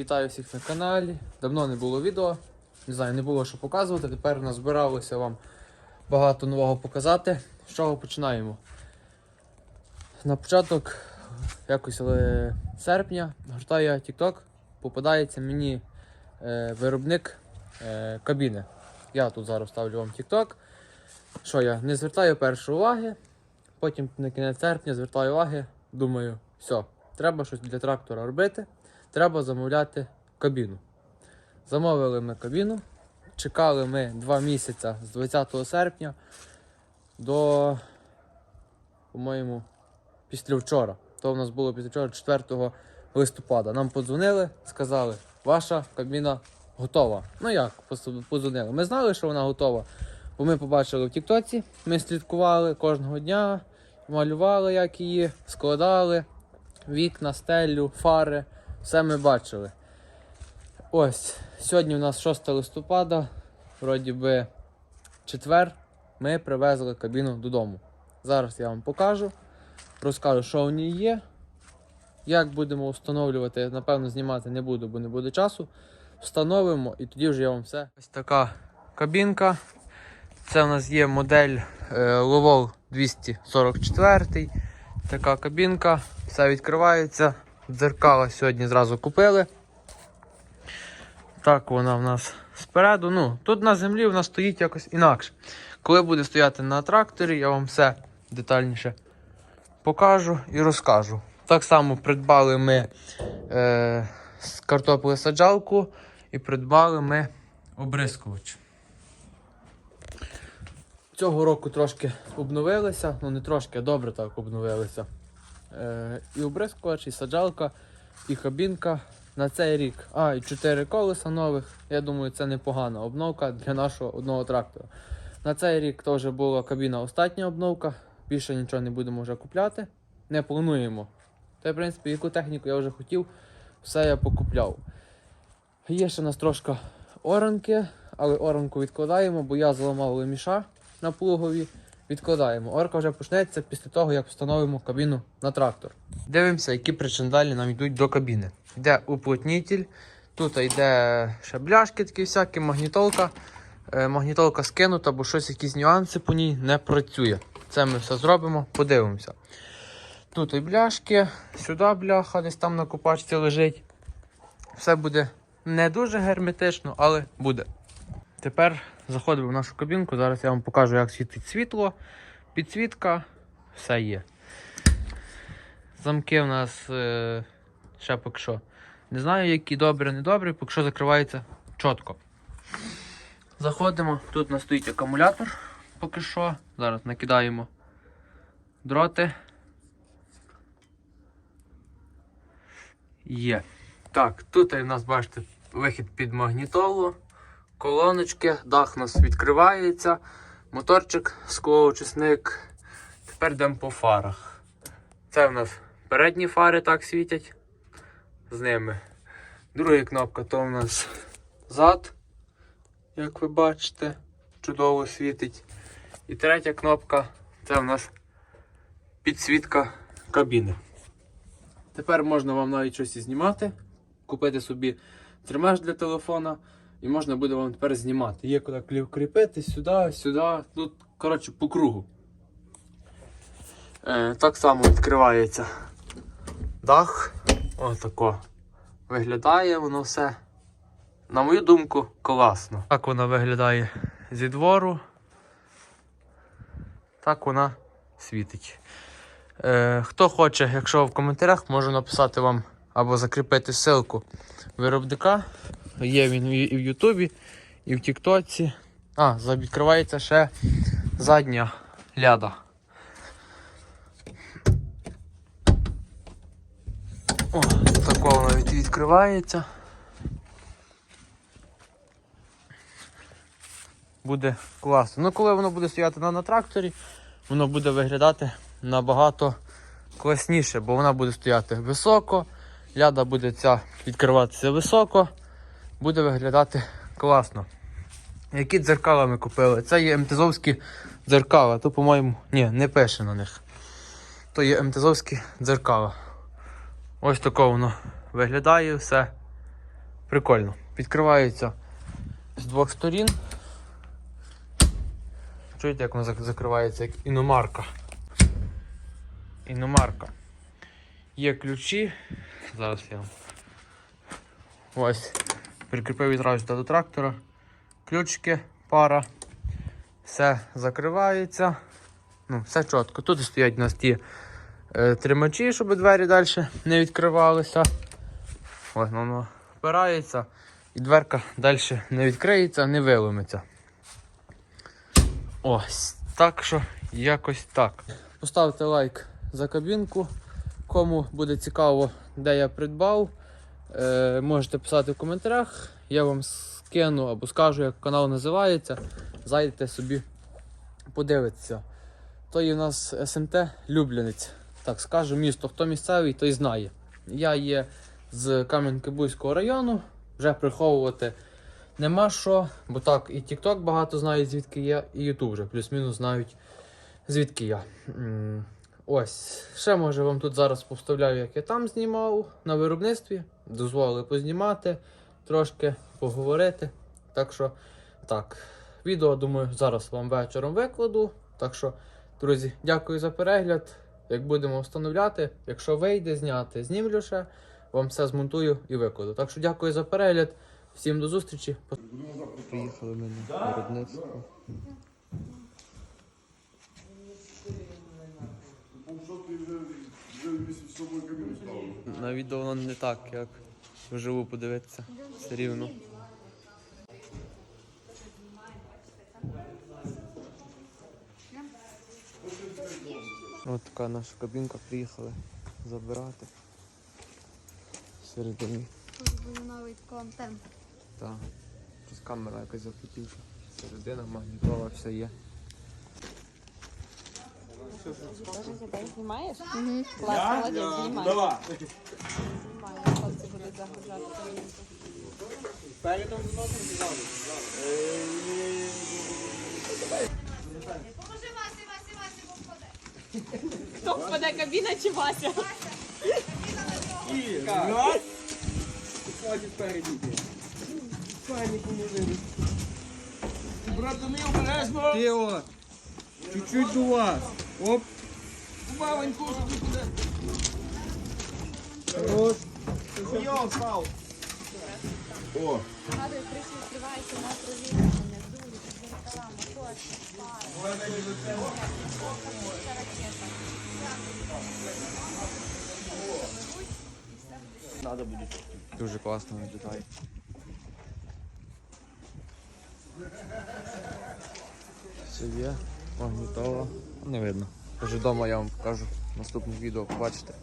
Вітаю всіх на каналі. Давно не було відео. Не знаю, не було що показувати. Тепер назбиралося вам багато нового показати. З чого починаємо? На початок, якось серпня, гортаю TikTok, попадається мені е, виробник е, кабіни. Я тут зараз ставлю вам TikTok. Що я не звертаю першої уваги, потім на кінець серпня звертаю уваги, думаю, все, треба щось для трактора робити, треба замовляти кабіну. Замовили ми кабіну, чекали ми 2 місяці з 20 серпня до, по-моєму, після вчора. То в нас було після вчора 4 листопада. Нам подзвонили, сказали, ваша кабіна готова. Ну як, подзвонили. Ми знали, що вона готова. Бо ми побачили в Тіктоці, ми слідкували кожного дня, малювали, як її, складали, вікна, стелю, фари, все ми бачили. Ось, сьогодні у нас 6 листопада, вроді би четвер, ми привезли кабіну додому. Зараз я вам покажу, розкажу, що в ній є. Як будемо встановлювати, напевно, знімати не буду, бо не буде часу. Встановимо і тоді вже я вам все. Ось така кабінка. Це у нас є модель е, Lovol 244. Така кабінка. Все відкривається. Дзеркала сьогодні зразу купили. Так вона в нас спереду. Ну, Тут на землі вона стоїть якось інакше. Коли буде стояти на тракторі, я вам все детальніше покажу і розкажу. Так само придбали ми е, з картоплею саджалку і придбали ми обрискувач. Цього року трошки обновилися, ну не трошки, а добре так обновилися. Е, і обрискувач, і саджалка, і кабінка на цей рік. А, і 4 колеса нових. Я думаю, це непогана обновка для нашого одного трактора. На цей рік теж була кабіна остання обновка. Більше нічого не будемо вже купляти. Не плануємо. Та, в принципі, яку техніку я вже хотів, все я покупляв. Є ще у нас трошки оранки, але оранку відкладаємо, бо я зламав леміша на плугові. Відкладаємо. Орка вже почнеться після того, як встановимо кабіну на трактор. Дивимося, які причиндалі нам йдуть до кабіни. Йде уплотнітель, тут йде ще бляшки такі всякі, магнітолка. Е, магнітолка скинута, бо щось, якісь нюанси по ній не працює. Це ми все зробимо, подивимося. Тут і бляшки, сюди бляха, десь там на купачці лежить. Все буде не дуже герметично, але буде. Тепер заходимо в нашу кабінку. Зараз я вам покажу, як світить світло, підсвітка, все є. Замки у нас е, ще поки що. Не знаю, які добрі, не добрі, поки що закривається чітко. Заходимо, тут у нас стоїть акумулятор поки що. Зараз накидаємо дроти. Є. Так, тут у нас, бачите, вихід під магнітолу, колоночки, дах у нас відкривається, моторчик, склоочисник. Тепер йдемо по фарах. Це у нас передні фари так світять з ними. Друга кнопка то у нас зад, як ви бачите, чудово світить. І третя кнопка це у нас підсвітка кабіни. Тепер можна вам навіть щось знімати, купити собі тримаш для телефона, і можна буде вам тепер знімати. Є куди кріпити, сюди, сюди, тут, коротше, по кругу. Е, так само відкривається дах. Отако. Виглядає воно все. На мою думку, класно. Так вона виглядає зі двору. Так вона світить. Е, хто хоче, якщо в коментарях, можу написати вам або закріпити ссылку виробника. Є він і в Ютубі, і в Тіктоці. А, відкривається ще задня ляда. О, такого навіть відкривається. Буде класно. Ну, коли воно буде стояти на, на тракторі, воно буде виглядати набагато класніше, бо вона буде стояти високо, ляда буде ця відкриватися високо, буде виглядати класно. Які дзеркала ми купили? Це є МТЗовські дзеркала. То, по-моєму, ні, не пише на них. То є МТЗовські дзеркала. Ось тако воно виглядає все. Прикольно. Відкривається з двох сторін. Чуєте, як воно закривається, як іномарка. Іномарка. Є ключі. Зараз я. Ось. Прикріпив відразу до трактора. Ключики, пара. Все закривається. Ну, все чітко. Тут стоять у нас ті е, тримачі, щоб двері далі не відкривалися. Ось воно впирається. І дверка далі не відкриється, не виломиться. Ось. Так що якось так. Поставте лайк за кабінку. Кому буде цікаво, де я придбав. Е, можете писати в коментарях. Я вам скину або скажу, як канал називається. Зайдете собі, подивитися. То є у нас СМТ Люблянець. Так скажу, місто. Хто місцевий, той знає. Я є з Кам'янки-Бузького району. Вже приховувати нема що, бо так і TikTok багато знають, звідки я, і YouTube вже плюс-мінус знають, звідки я. Ось. Ще може вам тут зараз повставляю, як я там знімав на виробництві. Дозволили познімати, трошки поговорити. Так що, так. Відео, думаю, зараз вам вечором викладу. Так що, друзі, дякую за перегляд. Як будемо встановляти, якщо вийде зняти, знімлю ще, вам все змонтую і викладу. Так що дякую за перегляд. Всім до зустрічі. Приїхали ми на виробництво. Що ти вже, вже місяць з собою камінь став? На відео воно не так, як вживу подивитися. Все рівно. Ось така наша кабінка приїхали забирати. Всередині. Тут буде новий контент. Так. Тут камера якась запотівша. Середина, магнітола, все є. Ти знімаєш? Клас, молодець, знімай. Знімай, хлопці будуть загружати. Хто впаде, кабіна чи Вася? Братани, обережно! Тіо! Чуть-чуть до вас. Оп! Маленьку, щоб не Хорош. Йо, встав! О, Нагадую, криші відкриваються на провітрення, дулі, дзеркала, моточки, пари. Дуже класно виглядає. Все є, Магнітола. Не видно. Вже вдома я вам покажу. В наступних відео побачите.